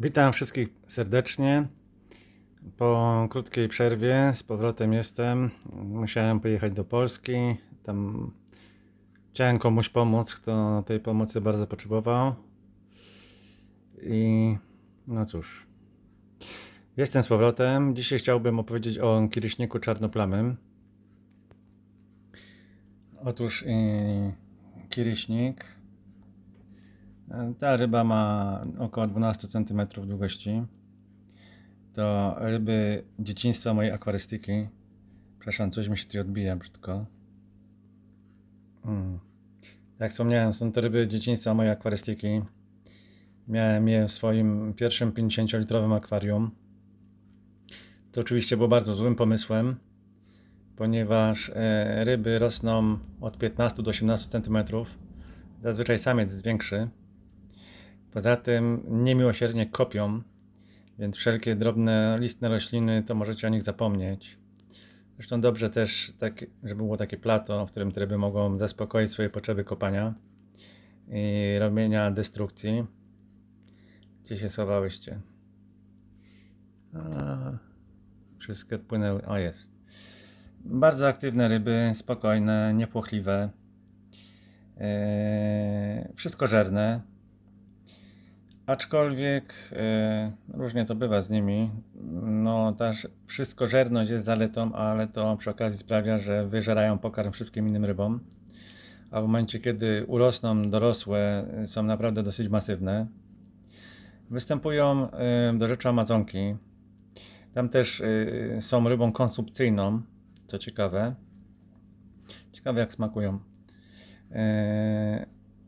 Witam wszystkich serdecznie. Po krótkiej przerwie z powrotem jestem. Musiałem pojechać do Polski. Tam chciałem komuś pomóc, kto tej pomocy bardzo potrzebował. I no cóż. Jestem z powrotem. Dzisiaj chciałbym opowiedzieć o kiriśniku czarnoplamym. Otóż yy, kiriśnik ta ryba ma około 12 cm długości. To ryby dzieciństwa mojej akwarystyki. Przepraszam, coś mi się tu odbija brzydko. Mm. Jak wspomniałem, są to ryby dzieciństwa mojej akwarystyki. Miałem je w swoim pierwszym 50-litrowym akwarium. To oczywiście było bardzo złym pomysłem, ponieważ e, ryby rosną od 15 do 18 cm. Zazwyczaj samiec jest większy. Poza tym niemiłosiernie kopią, więc wszelkie drobne listne rośliny to możecie o nich zapomnieć. Zresztą dobrze też, tak, żeby było takie plato, w którym te ryby mogą zaspokoić swoje potrzeby kopania i robienia destrukcji. Gdzie się schowałyście? A, wszystkie odpłynęły. O, jest. Bardzo aktywne ryby, spokojne, niepłochliwe. Eee, wszystkożerne. Aczkolwiek e, różnie to bywa z nimi. No, ta wszystkożerność jest zaletą, ale to przy okazji sprawia, że wyżerają pokarm wszystkim innym rybom. A w momencie, kiedy urosną dorosłe, są naprawdę dosyć masywne. Występują e, do rzeczy Amazonki. Tam też e, są rybą konsumpcyjną, co ciekawe. Ciekawe jak smakują.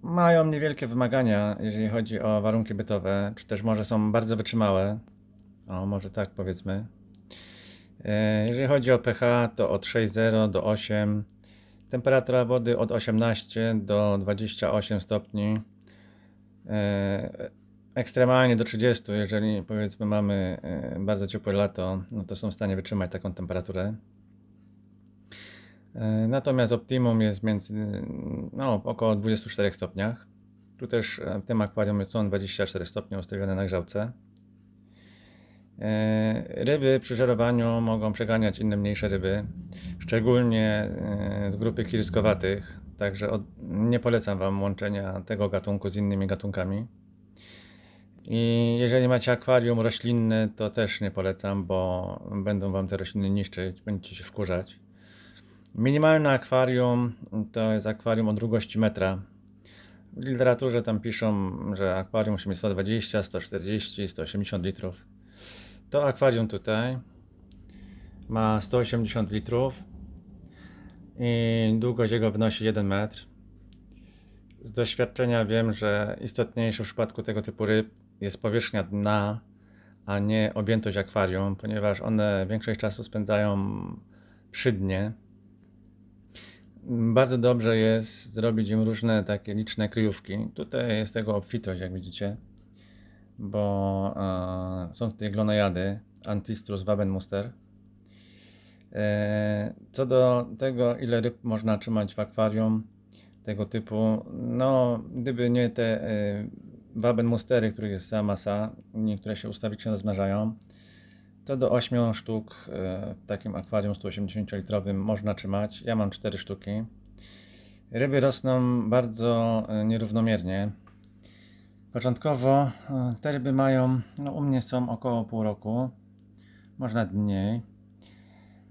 Mają niewielkie wymagania, jeżeli chodzi o warunki bytowe, czy też może są bardzo wytrzymałe. O, może tak powiedzmy. E, Jeżeli chodzi o pH, to od 6,0 do 8. Temperatura wody od 18 do 28 stopni. E, Ekstremalnie do 30, jeżeli powiedzmy mamy e, bardzo ciepłe lato, no to są w stanie wytrzymać taką temperaturę. E, Natomiast optimum jest między no, około 24 stopniach. Tu też e, w tym akwarium są 24 stopnie ustawione na grzałce. E, Ryby przy żerowaniu mogą przeganiać inne mniejsze ryby, szczególnie z grupy kiryskowatych. Także od, nie polecam Wam łączenia tego gatunku z innymi gatunkami. I jeżeli macie akwarium roślinne, to też nie polecam, bo będą Wam te rośliny niszczyć, będziecie się wkurzać. Minimalne akwarium to jest akwarium o długości metra. W literaturze tam piszą, że akwarium musi mieć 120, 140, 180 litrów. To akwarium tutaj ma 180 litrów i długość jego wynosi 1 metr. Z doświadczenia wiem, że istotniejsze w przypadku tego typu ryb jest powierzchnia dna, a nie objętość akwarium, ponieważ one większość czasu spędzają przy dnie. Bardzo dobrze jest zrobić im różne takie liczne kryjówki. Tutaj jest tego obfitość, jak widzicie, bo e, są tutaj glonojady, Antistrus wabenmuster. E, co do tego, ile ryb można trzymać w akwarium tego typu, no gdyby nie te e, wabenmustery, których jest cała masa, niektóre się ustawicznie rozmnażają, to do 8 sztuk e, w takim akwarium 180-litrowym można trzymać. Ja mam 4 sztuki. Ryby rosną bardzo e, nierównomiernie. Początkowo e, te ryby mają, no u mnie są około pół roku, może nawet mniej.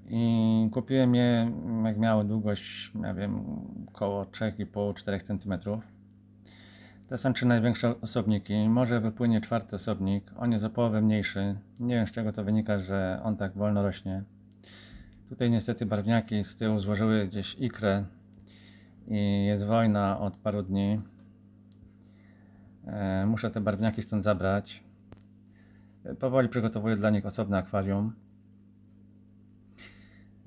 I kupiłem je, jak miały długość, nie wiem, około 3,5-4 cm. To są trzy największe osobniki. Może wypłynie czwarty osobnik. On jest o połowę mniejszy. Nie wiem z czego to wynika, że on tak wolno rośnie. Tutaj niestety barwniaki z tyłu złożyły gdzieś ikrę i jest wojna od paru dni. E, muszę te barwniaki stąd zabrać. E, Powoli przygotowuję dla nich osobne akwarium.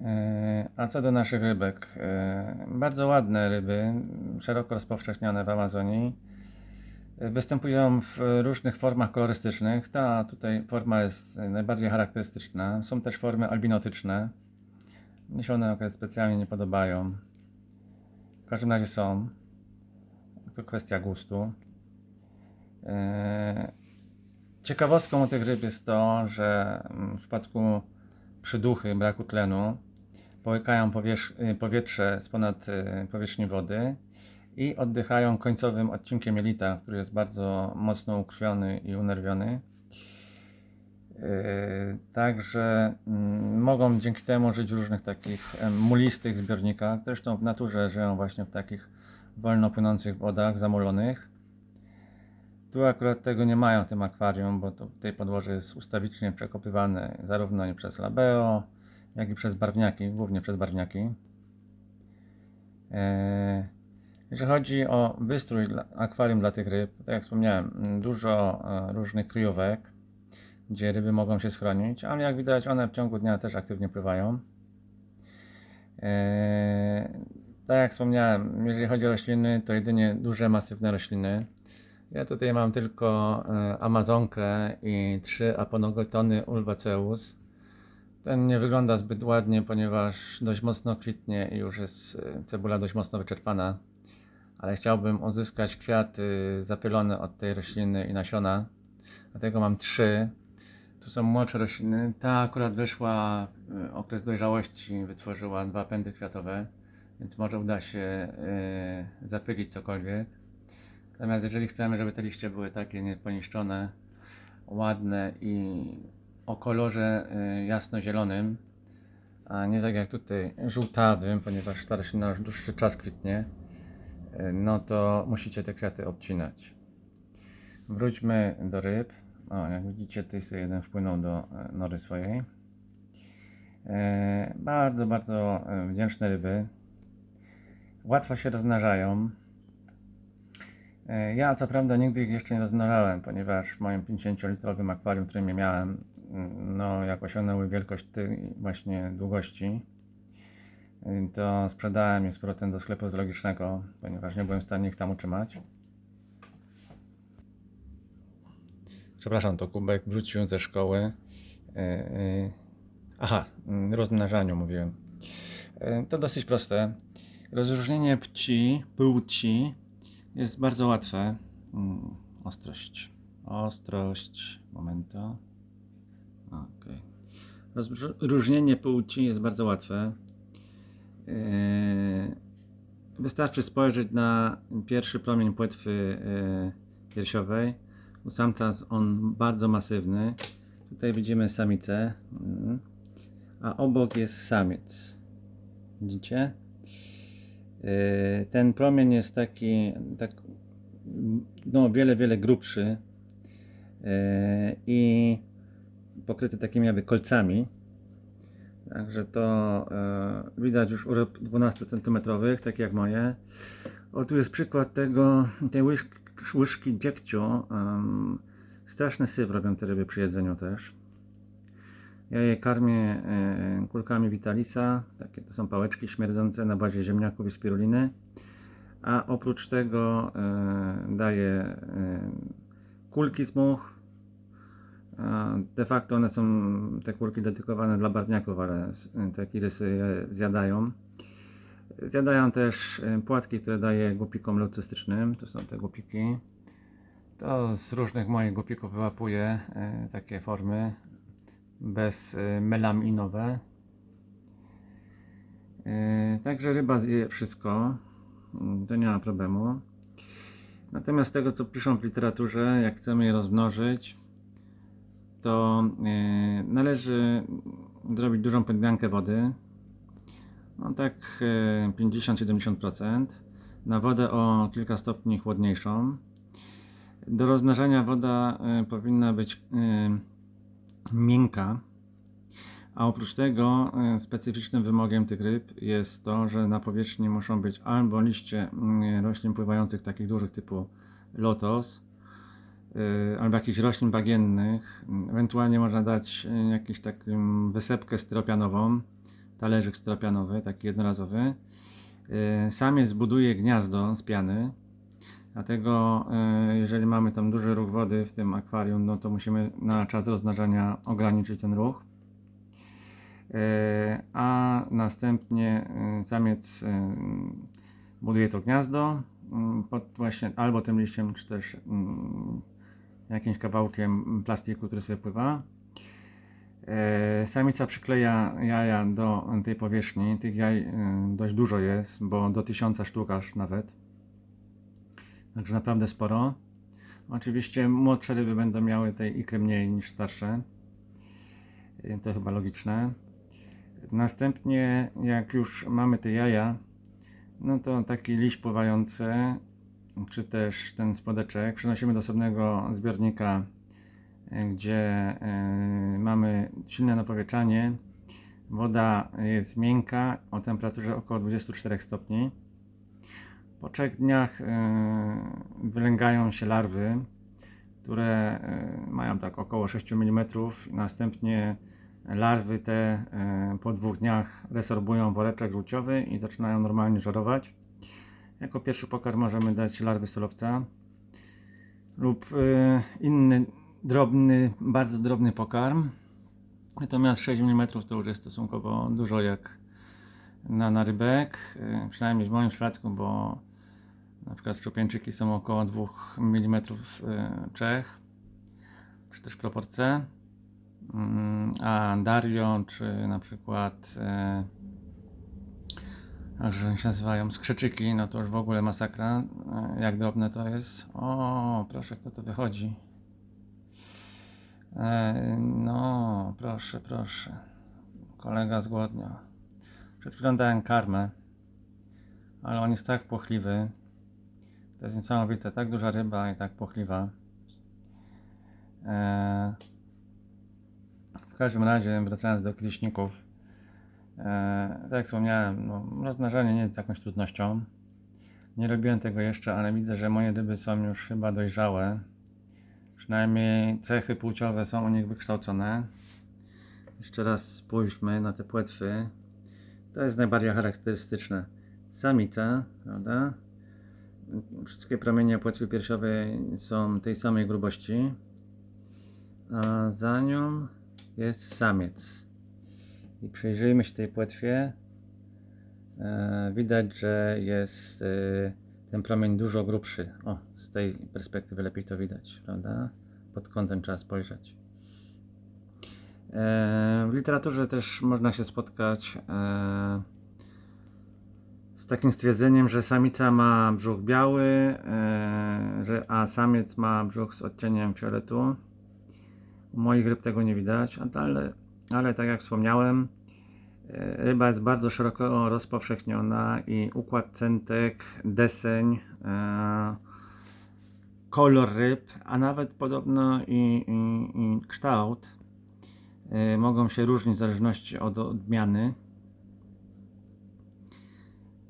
E, A co do naszych rybek, bardzo ładne ryby, szeroko rozpowszechnione w Amazonii. E, Występują w różnych formach kolorystycznych. Ta tutaj forma jest najbardziej charakterystyczna. Są też formy albinotyczne. Mnie się one akurat specjalnie nie podobają. W każdym razie są. To kwestia gustu. E, Ciekawostką tych ryb jest to, że mm, w przypadku przyduchy, braku tlenu, połykają powietrze z ponad y, powierzchni wody i oddychają końcowym odcinkiem jelita, który jest bardzo mocno ukrwiony i unerwiony. Yy, Także mm, mogą dzięki temu żyć w różnych takich mulistych zbiornikach. Zresztą w naturze żyją właśnie w takich wolno płynących wodach zamulonych. Tu akurat tego nie mają w tym akwarium, bo to tej podłoże jest ustawicznie przekopywane zarówno przez labeo, jak i przez barwniaki, głównie przez barwniaki. Eee, Jeżeli chodzi o wystrój akwarium dla tych ryb, tak jak wspomniałem, dużo e, różnych kryjówek, gdzie ryby mogą się schronić, ale jak widać one w ciągu dnia też aktywnie pływają. Eee, Tak jak wspomniałem, jeżeli chodzi o rośliny, to jedynie duże, masywne rośliny. Ja tutaj mam tylko e, Amazonkę i trzy aponogotony ulvaceus. Ten nie wygląda zbyt ładnie, ponieważ dość mocno kwitnie i już jest e, cebula dość mocno wyczerpana. Ale chciałbym uzyskać kwiaty zapylone od tej rośliny i nasiona. Dlatego mam trzy. Tu są młodsze rośliny. Ta akurat wyszła w okres dojrzałości, wytworzyła dwa pędy kwiatowe, więc może uda się e, zapylić cokolwiek. Natomiast jeżeli chcemy, żeby te liście były takie nieponiszczone, ładne i o kolorze y, jasno-zielonym, a nie tak jak tutaj żółtawym, ponieważ ta roślina już dłuższy czas kwitnie, y, no to musicie te kwiaty obcinać. Wróćmy do ryb. O, jak widzicie, tutaj sobie jeden wpłynął do e, nory swojej. E, Bardzo, bardzo e, wdzięczne ryby. Łatwo się rozmnażają. Ja co prawda nigdy ich jeszcze nie rozmnażałem, ponieważ w moim 50-litrowym akwarium, którym je miałem, no jak osiągnęły wielkość tej właśnie długości, to sprzedałem je z powrotem do sklepu zoologicznego, ponieważ nie byłem w stanie ich tam utrzymać. Przepraszam, to Kubek wrócił ze szkoły. E, e, Aha, mm, rozmnażaniu mówiłem. E, To dosyć proste. Rozróżnienie płci, płci jest bardzo łatwe. Mm, Ostrość. Ostrość. Momento. Okej. Rozróżnienie płci jest bardzo łatwe. Yy, Wystarczy spojrzeć na pierwszy promień płetwy yy, piersiowej. U samca jest on bardzo masywny. Tutaj widzimy samicę, mm, a obok jest samiec. Widzicie? Yy, Ten promień jest taki, tak, no wiele, wiele grubszy yy, i pokryty takimi jakby kolcami. Także to yy, widać już u ryb 12 cm, tak jak moje. O, tu jest przykład tego, tej łyżki, dziegciu. Ym, straszny syf robią te ryby przy jedzeniu też. Ja je karmię e, kulkami Vitalisa. Takie to są pałeczki śmierdzące na bazie ziemniaków i spiruliny. A oprócz tego e, daję e, kulki z much. De facto one są te kulki dedykowane dla barwniaków, ale te kirysy je zjadają. Zjadają też e, płatki, które daję głupikom leucystycznym. To są te głupiki. To z różnych moich głupików wyłapuję e, takie formy bez e, melaminowe. Także ryba zje wszystko. Mm, To nie ma problemu. Natomiast tego co piszą w literaturze, jak chcemy je rozmnożyć, to e, należy zrobić dużą podmiankę wody. No tak e, 50-70%. Na wodę o kilka stopni chłodniejszą. Do rozmnażania woda e, powinna być e, miękka. A oprócz tego e, specyficznym wymogiem tych ryb jest to, że na powierzchni muszą być albo liście roślin pływających, takich dużych typu lotos, albo jakichś roślin bagiennych. Ewentualnie można dać y, jakąś taką wysepkę styropianową, talerzyk styropianowy, taki jednorazowy. Y, Samiec zbuduje gniazdo z piany, dlatego y, jeżeli mamy tam duży ruch wody w tym akwarium, no to musimy na czas rozmnażania ograniczyć ten ruch. A następnie samiec buduje to gniazdo pod właśnie albo tym liściem, czy też mm, jakimś kawałkiem plastiku, który sobie pływa. E, Samica przykleja jaja do tej powierzchni. Tych jaj e, dość dużo jest, bo do 1000 sztuk aż nawet. Także naprawdę sporo. Oczywiście młodsze ryby będą miały tej ikry mniej niż starsze. E, To chyba logiczne. Następnie, jak już mamy te jaja, no to taki liść pływający, czy też ten spodeczek przenosimy do osobnego zbiornika, e, gdzie e, mamy silne napowietrzanie. Woda jest miękka o temperaturze około 24 stopni. Po trzech dniach e, wylęgają się larwy, które mają tak około 6 mm. Następnie larwy te po dwóch dniach resorbują woreczek żółciowy i zaczynają normalnie żerować. Jako pierwszy pokarm możemy dać larwy solowca lub e, inny drobny, bardzo drobny pokarm. Natomiast 6 mm to już jest stosunkowo dużo jak na, na rybek, e, przynajmniej w moim przypadku, bo na przykład szczupieńczyki są około 2 mm Czech, czy też proporce. Mm, A Dario, czy na przykład e, oni się nazywają skrzyczyki, no to już w ogóle masakra. E, Jak drobne to jest. O, proszę, kto to wychodzi. E, no, proszę, proszę. Kolega zgłodniał. Przed chwilą dałem karmę, ale on jest tak płochliwy. To jest niesamowite, tak duża ryba i tak płochliwa. E, w każdym razie, wracając do kliśników, tak jak wspomniałem, no, rozmnażanie nie jest jakąś trudnością. Nie robiłem tego jeszcze, ale widzę, że moje ryby są już chyba dojrzałe. Przynajmniej cechy płciowe są u nich wykształcone. Jeszcze raz spójrzmy na te płetwy. To jest najbardziej charakterystyczne. Samica, prawda? Wszystkie promienie płetwy piersiowej są tej samej grubości, a za nią jest samiec. I przyjrzyjmy się tej płetwie. E, widać, że jest e, ten promień dużo grubszy. O, z tej perspektywy lepiej to widać, prawda? Pod kątem trzeba spojrzeć. E, w literaturze też można się spotkać z takim stwierdzeniem, że samica ma brzuch biały, a samiec ma brzuch z odcieniem fioletu. U moich ryb tego nie widać, ale, ale tak jak wspomniałem, e, ryba jest bardzo szeroko rozpowszechniona i układ centek, deseń, e, kolor ryb, a nawet podobno i, i, i kształt e, mogą się różnić w zależności od odmiany.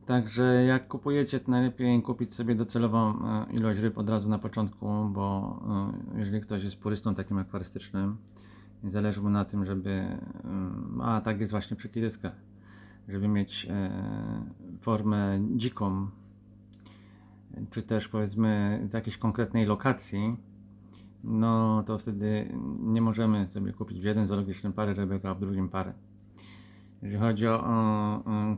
Także jak kupujecie, to najlepiej kupić sobie docelową ilość ryb od razu na początku, bo jeżeli ktoś jest purystą takim akwarystycznym i zależy mu na tym, żeby, e, a tak jest właśnie przy kiryskach, żeby mieć e, formę dziką, czy też powiedzmy z jakiejś konkretnej lokacji, no to wtedy nie możemy sobie kupić w jeden zoologiczny parę rybek, a w drugim parę. Jeżeli chodzi o, o,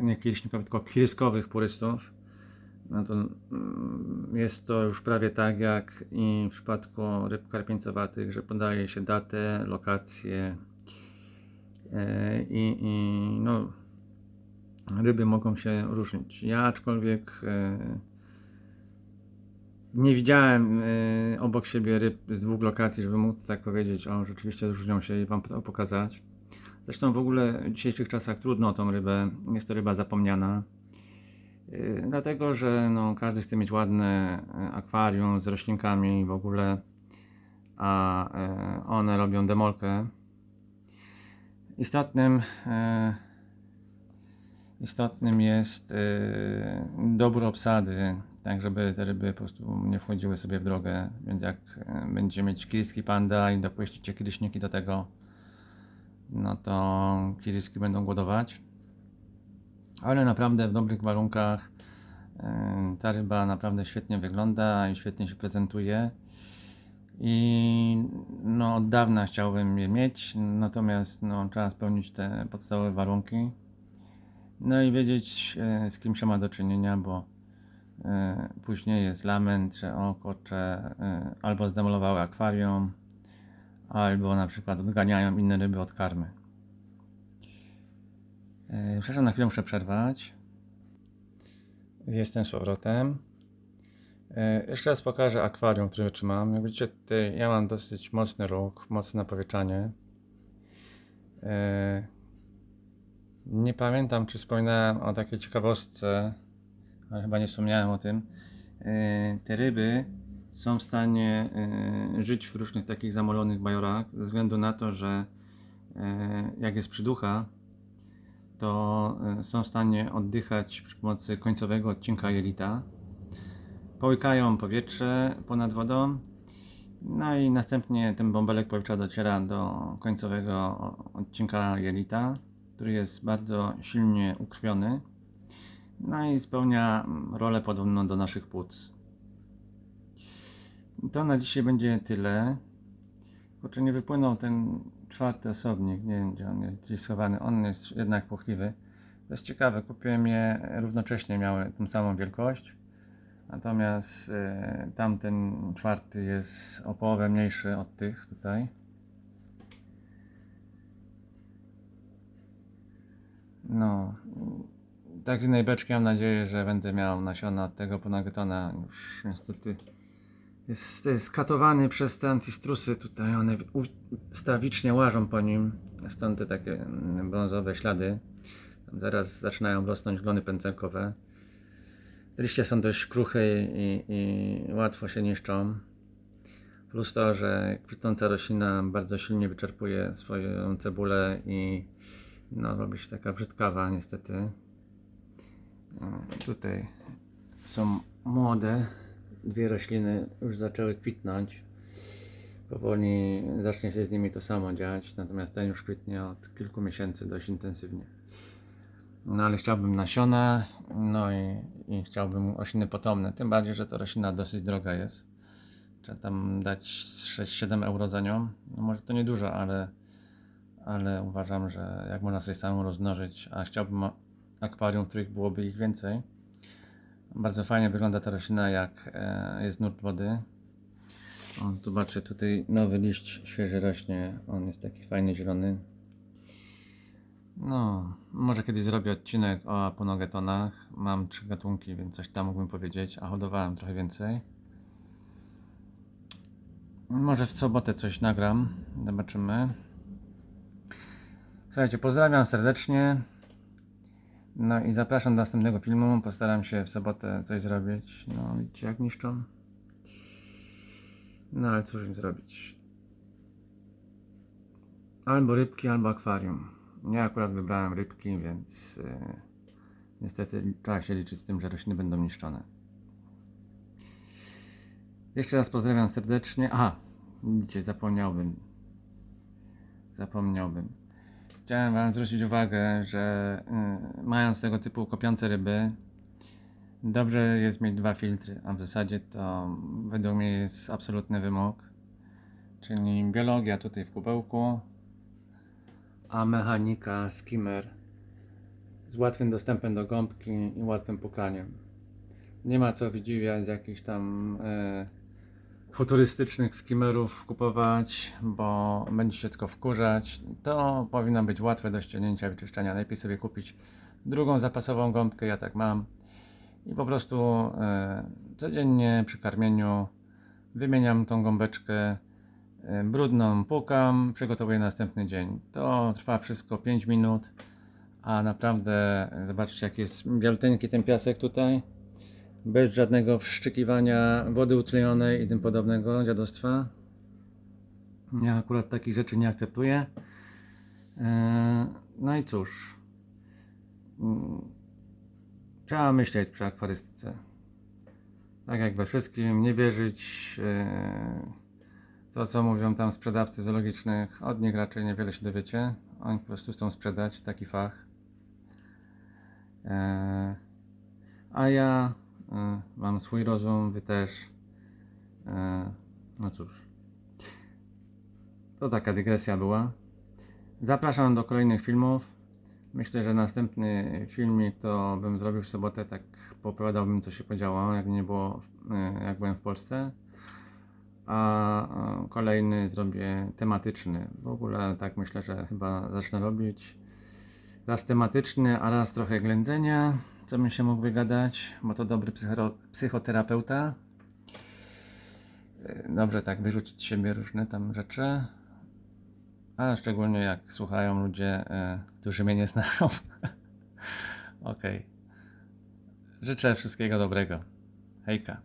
nie kiryśnikowych, tylko kiryskowych purystów, no to mm, jest to już prawie tak jak i w przypadku ryb karpieńcowatych, że podaje się datę, lokację e, i, i no, ryby mogą się różnić. Ja aczkolwiek e, nie widziałem e, obok siebie ryb z dwóch lokacji, żeby móc tak powiedzieć, o rzeczywiście różnią się i Wam pokazać. Zresztą w ogóle w dzisiejszych czasach trudno o tą rybę, jest to ryba zapomniana. Yy, Dlatego, że no, każdy chce mieć ładne e, akwarium z roślinkami w ogóle, a e, one robią demolkę. Istotnym, e, istotnym jest dobór obsady, tak żeby te ryby po prostu nie wchodziły sobie w drogę. Więc jak e, będziecie mieć kiriski panda i dopuścicie kiriśniki do tego, no to kiriski będą głodować. Ale naprawdę w dobrych warunkach ta ryba naprawdę świetnie wygląda i świetnie się prezentuje. I no, od dawna chciałbym je mieć, natomiast no, trzeba spełnić te podstawowe warunki. No i wiedzieć, e, z kim się ma do czynienia, bo E, Później jest lament, że o kurczę, e, albo zdemolowały akwarium, albo na przykład odganiają inne ryby od karmy. E, Przepraszam, na chwilę muszę przerwać. Jestem z powrotem. E, Jeszcze raz pokażę akwarium, które trzymam. Jak widzicie, tutaj ja mam dosyć mocny róg, mocne napowietrzanie. E, Nie pamiętam, czy wspominałem o takiej ciekawostce, ale chyba nie wspomniałem o tym. Te ryby są w stanie żyć w różnych takich zamolonych bajorach, ze względu na to, że jak jest przyducha, to e, są w stanie oddychać przy pomocy końcowego odcinka jelita. Połykają powietrze ponad wodą, no i następnie ten bąbelek powietrza dociera do końcowego odcinka jelita, który jest bardzo silnie ukrwiony. No i spełnia rolę podobną do naszych płuc. To na dzisiaj będzie tyle. Kurczę, nie wypłynął ten czwarty osobnik, nie wiem gdzie on jest gdzieś schowany, on jest jednak płochliwy. To jest ciekawe, kupiłem je równocześnie, miały tą samą wielkość. Natomiast e, tamten czwarty jest o połowę mniejszy od tych tutaj. No, tak z innej beczki mam nadzieję, że będę miał nasiona od tego ponagetona. Już niestety jest skatowany przez te antistrusy tutaj. One ustawicznie łażą po nim. Stąd te takie brązowe ślady. Tam zaraz zaczynają rosnąć glony pędzelkowe. Liście są dość kruche i, i łatwo się niszczą. Plus to, że kwitnąca roślina bardzo silnie wyczerpuje swoją cebulę i no, robi się taka brzydkawa niestety. E, Tutaj są młode, dwie rośliny już zaczęły kwitnąć. Powoli zacznie się z nimi to samo dziać, natomiast ten już kwitnie od kilku miesięcy dość intensywnie. No ale chciałbym nasiona, no i, i chciałbym rośliny potomne. Tym bardziej, że ta roślina dosyć droga jest. Trzeba tam dać 6-7 euro za nią. No może to niedużo, ale, ale uważam, że jak można sobie samemu rozmnożyć, a chciałbym akwarium, w których byłoby ich więcej. Bardzo fajnie wygląda ta roślina, jak e, jest nurt wody. O, zobaczcie, tutaj nowy liść świeży rośnie. On jest taki fajny, zielony. No, może kiedyś zrobię odcinek o aponogetonach. Mam trzy gatunki, więc coś tam mógłbym powiedzieć, a hodowałem trochę więcej. Może w sobotę coś nagram, zobaczymy. Słuchajcie, pozdrawiam serdecznie. No i zapraszam do następnego filmu. Postaram się w sobotę coś zrobić. No, widzicie jak niszczą. No ale cóż im zrobić. Albo rybki, albo akwarium. Ja akurat wybrałem rybki, więc yy, niestety trzeba się liczyć z tym, że rośliny będą niszczone. Jeszcze raz pozdrawiam serdecznie. Aha, widzicie, zapomniałbym. Zapomniałbym. Chciałem Wam zwrócić uwagę, że yy, mając tego typu kopiące ryby, dobrze jest mieć dwa filtry, a w zasadzie to według mnie jest absolutny wymóg. Czyli biologia tutaj w kubełku, a mechanika skimmer z łatwym dostępem do gąbki i łatwym pukaniem. Nie ma co wydziwiać jakichś tam e, futurystycznych skimmerów kupować, bo będzie się tylko wkurzać. To powinno być łatwe do ściągnięcia, wyczyszczenia. Lepiej sobie kupić drugą zapasową gąbkę, ja tak mam. I po prostu e, codziennie przy karmieniu wymieniam tą gąbeczkę e, brudną, pukam, przygotowuję następny dzień. To trwa wszystko 5 minut, a naprawdę zobaczcie jak jest bialuteńki ten piasek tutaj. Bez żadnego wszczykiwania wody utlejonej i tym podobnego dziadostwa. Ja akurat takich rzeczy nie akceptuję. E, No i cóż. Mm, Trzeba myśleć przy akwarystyce. Tak jak we wszystkim, nie wierzyć e, to, co mówią tam sprzedawcy zoologicznych. Od nich raczej niewiele się dowiecie. Oni po prostu chcą sprzedać taki fach. E, A ja mam swój rozum, wy też. E, No cóż. To taka dygresja była. Zapraszam do kolejnych filmów. Myślę, że następny filmik to bym zrobił w sobotę tak poopowiadałbym, co się podziało, jak nie było, e, jak byłem w Polsce. A e, kolejny zrobię tematyczny. W ogóle tak myślę, że chyba zacznę robić. Raz tematyczny, a raz trochę ględzenia, co bym się mógł wygadać, bo to dobry psycho- psychoterapeuta. E, Dobrze tak wyrzucić z siebie różne tam rzeczy. A szczególnie jak słuchają ludzie, e, którzy mnie nie znają. Okej. Życzę wszystkiego dobrego. Hejka.